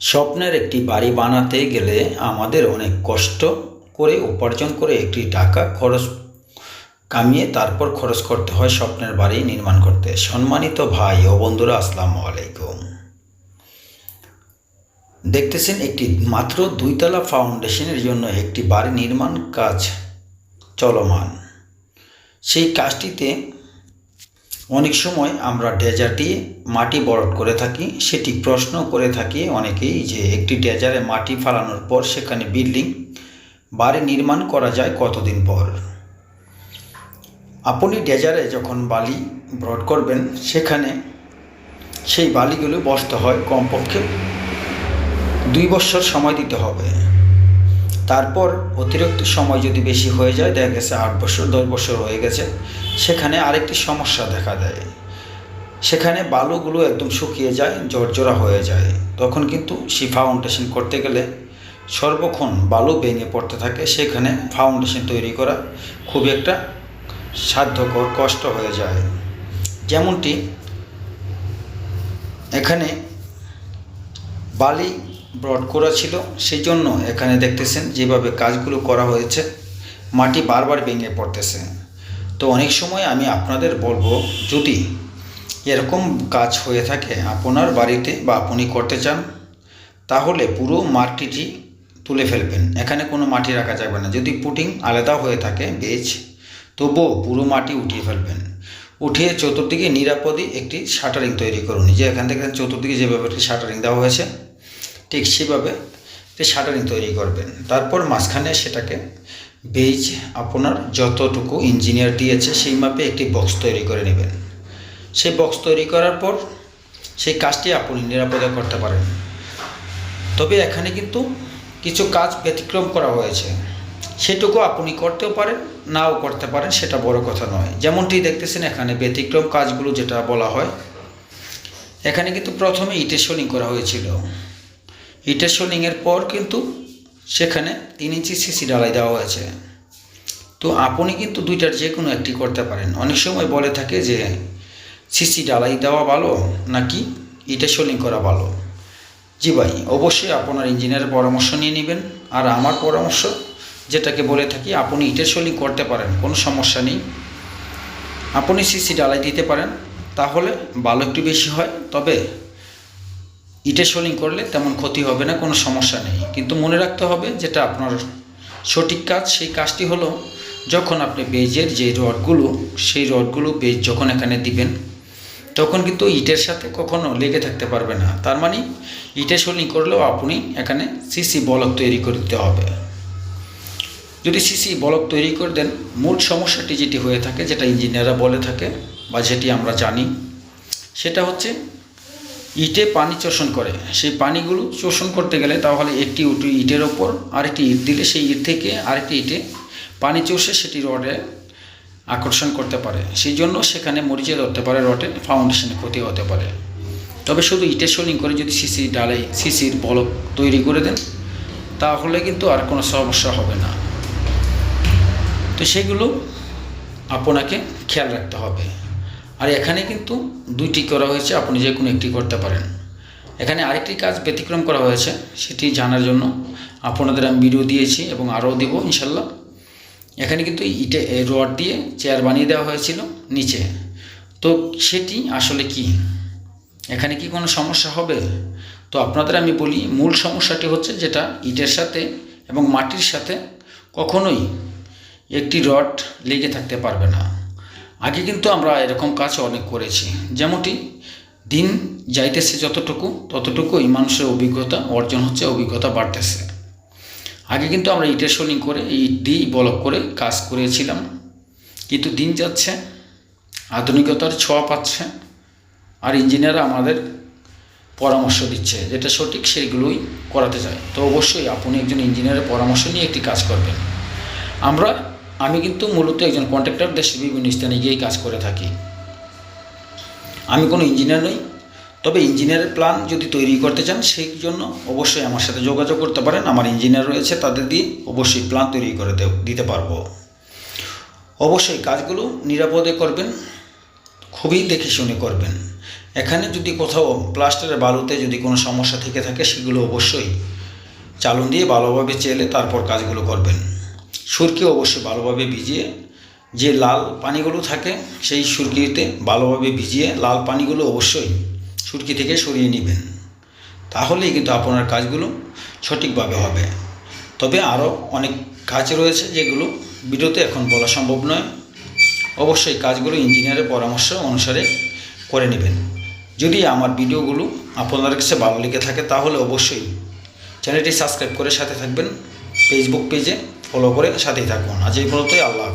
স্বপ্নের একটি বাড়ি বানাতে গেলে আমাদের অনেক কষ্ট করে উপার্জন করে একটি টাকা খরচ কামিয়ে তারপর খরচ করতে হয় স্বপ্নের বাড়ি নির্মাণ করতে। সম্মানিত ভাই ও বন্ধুরা, আসসালামু আলাইকুম। দেখতেছেন একটি মাত্র দুইতলা ফাউন্ডেশনের জন্য একটি বাড়ি নির্মাণ কাজ চলমান। সেই কাজটিতে অনেক সময় আমরা ডেজার দিয়ে মাটি বরট করে থাকি, সেটি প্রশ্ন করে থাকি অনেকেই যে একটি ডেজারে মাটি ফালানোর পর সেখানে বিল্ডিং, বাড়ি নির্মাণ করা যায় কতদিন পর? আপনি ডেজারে যখন বালি ব্রড করবেন, সেখানে সেই বালিগুলো বসতে হয় কমপক্ষে দুই বছর সময় দিতে হবে। তারপর অতিরিক্ত সময় যদি বেশি হয়ে যায়, দেখা গেছে আট বছর, দশ বছর হয়ে গেছে, সেখানে আরেকটি সমস্যা দেখা দেয়। সেখানে বালুগুলো একদম শুকিয়ে যায় জর্জরা হয়ে যায়। তখন কিন্তু সেই ফাউন্ডেশন করতে গেলে সর্বক্ষণ বালু ভেঙে পড়তে থাকে, সেখানে ফাউন্ডেশন তৈরি করা খুব একটা সাধ্যকর, কষ্ট হয়ে যায়। যেমনটি এখানে বালি ব্রড করা ছিল সেই জন্য এখানে দেখতেছেন যেভাবে কাজগুলো করা হয়েছে, মাটি বারবার ভেঙে পড়তেছে। তো অনেক সময় আমি আপনাদের বলব, যদি এরকম কাজ হয়ে থাকে, আপনার বাড়িতে বা আপনি করতে চান, তাহলে পুরো মাটিটি তুলে ফেলবেন। এখানে কোনো মাটি রাখা যাবে না। যদি পুটিং আলাদা হয়ে থাকে বেজ তবুও পুরো মাটি উঠিয়ে ফেলবেন। উঠিয়ে চতুর্দিকে নিরাপদে একটি শাটারিং তৈরি করুন। যে এখান থেকে চতুর্দিকে যেভাবে একটি শাটারিং দেওয়া হয়েছে ঠিক সেভাবে শাটারিং তৈরি করবেন। তারপর মাঝখানে সেটাকে বেজ আপনার যতটুকু ইঞ্জিনিয়ার দিয়েছে সেই মাপে একটি বক্স তৈরি করে নেবেন। সেই বক্স তৈরি করার পর সেই কাজটি আপনি নিরাপদে করতে পারেন। তবে এখানে কিন্তু কিছু কাজ ব্যতিক্রম করা হয়েছে। সেটুকু আপনি করতেও পারেন, নাও করতে পারেন, সেটা বড় কথা নয়। যেমনটি দেখতেছেন এখানে ব্যতিক্রম কাজগুলো যেটা বলা হয়। এখানে কিন্তু প্রথমে ইটের শোলিং করা হয়েছিল। ইটের শোলিংয়ের পর কিন্তু সেখানে তিন ইঞ্চি সিসি ডালাই দেওয়া হয়েছে। তো আপনি কিন্তু দুইটার যে কোনো একটি করতে পারেন। অনেক সময় বলে থাকে যে, সিসি ডালাই দেওয়া ভালো নাকি ইটের শোলিং করা ভালো? জি ভাই, অবশ্যই আপনার ইঞ্জিনিয়ারের পরামর্শ নিয়ে নেবেন। আর আমার পরামর্শ, যেটাকে বলে থাকি, আপনি ইটের শোলিং করতে পারেন, কোনো সমস্যা নেই। আপনি সিসি ডালাই দিতে পারেন, তাহলে ভালো একটু বেশি হয়। তবে ইটের শোলিং করলে তেমন ক্ষতি হবে না, কোনো সমস্যা নেই। কিন্তু মনে রাখতে হবে যেটা আপনার সঠিক কাজ, সেই কাজটি হলো যখন আপনি বেজের যে রডগুলো, সেই রডগুলো বেজ যখন এখানে দিবেন, তখন কিন্তু ইটের সাথে কখনো লেগে থাকতে পারবে না। তার মানে ইটের শোলিং করলেও আপনি এখানে সিসি বলক তৈরি করে দিতে হবে। যদি সিসি বলক তৈরি করে দেন, মূল সমস্যাটি যেটি হয়ে থাকে, যেটা ইঞ্জিনিয়াররা বলে থাকে বা যেটি আমরা জানি, সেটা হচ্ছে ইটে পানি শোষণ করে। সেই পানিগুলো শোষণ করতে গেলে তাহলে একটি ইটের ওপর, আরেকটি ইট দিলে সেই ইট থেকে আরেকটি ইটে পানি চষে সেটি রডে আকর্ষণ করতে পারে। সেই জন্য সেখানে মরিচে ধরতে পারে, রডে ফাউন্ডেশনে ক্ষতি হতে পারে। তবে শুধু ইটের শোলিং করে যদি সিসি ডালাই সিসির বলক তৈরি করে দেন, তাহলে কিন্তু আর কোনো সমস্যা হবে না। তো সেগুলো আপনাকে খেয়াল রাখতে হবে। আর এখানে কিন্তু দুইটি করা হয়েছে, আপনি যে কোনো একটি করতে পারেন। এখানে আরেকটি কাজ ব্যতিক্রম করা হয়েছে, সেটি জানার জন্য আপনাদের আমি ভিডিও দিয়েছি এবং আরও দেবো, ইনশাল্লাহ। এখানে কিন্তু ইটে রড দিয়ে চেয়ার বানিয়ে দেওয়া হয়েছিল নিচে। তো সেটি আসলে কি? এখানে কি কোনো সমস্যা হবে? তো আপনাদের আমি বলি, মূল সমস্যাটি হচ্ছে যেটা ইটের সাথে এবং মাটির সাথে কখনোই একটি রড লেগে থাকতে পারবে না। আগে কিন্তু আমরা এরকম কাজ অনেক করেছি। যেমনটি দিন যাইতেছে যতটুকু ততটুকুই মানুষের অভিজ্ঞতা অর্জন হচ্ছে, অভিজ্ঞতা বাড়তেছে। আগে কিন্তু আমরা ইটের শোলিং করে, ইট দিয়েই বলক করে কাজ করেছিলাম। কিন্তু দিন যাচ্ছে, আধুনিকতার ছোঁয়া পাচ্ছে, আর ইঞ্জিনিয়াররা আমাদের পরামর্শ দিচ্ছে যেটা সঠিক সেগুলোই করাতে চায়। তো অবশ্যই আপনি একজন ইঞ্জিনিয়ারের পরামর্শ নিয়ে একটি কাজ করবেন। আমরা আমি কিন্তু মূলত একজন কন্ট্রাক্টর দেশের বিভিন্ন স্থানে গিয়েই কাজ করে থাকি। আমি কোনো ইঞ্জিনিয়ার নই, তবে ইঞ্জিনিয়ারের প্ল্যান যদি তৈরি করতে চান, সেই জন্য অবশ্যই আমার সাথে যোগাযোগ করতে পারেন। আমার ইঞ্জিনিয়ার রয়েছে, তাদের দিয়ে অবশ্যই প্ল্যান তৈরি করে দিতে পারব। অবশ্যই কাজগুলো নিরাপদে করবেন, খুবই দেখে শুনে করবেন। এখানে যদি কোথাও প্লাস্টারের বালুতে যদি কোনো সমস্যা থেকে থাকে, সেগুলো অবশ্যই চালন দিয়ে ভালোভাবে চেলে তারপর কাজগুলো করবেন। সুরকি অবশ্যই ভালোভাবে ভিজিয়ে যে লাল পানিগুলো থাকে সেই সুরকিতে ভালোভাবে ভিজিয়ে লাল পানিগুলো অবশ্যই সুরকি থেকে সরিয়ে নেবেন। তাহলেই কিন্তু আপনার কাজগুলো সঠিকভাবে হবে। তবে আরও অনেক কাজ রয়েছে যেগুলো ভিডিওতে এখন বলা সম্ভব নয়। অবশ্যই কাজগুলো ইঞ্জিনিয়ারের পরামর্শ অনুসারে করে নেবেন। যদি আমার ভিডিওগুলো আপনাদের কাছে ভালো লেগে থাকে তাহলে অবশ্যই চ্যানেলটি সাবস্ক্রাইব করে সাথে থাকবেন। ফেসবুক পেজে ফলো করে সাথেই থাকুন আজ এই পর্যন্তই আল্লাহ।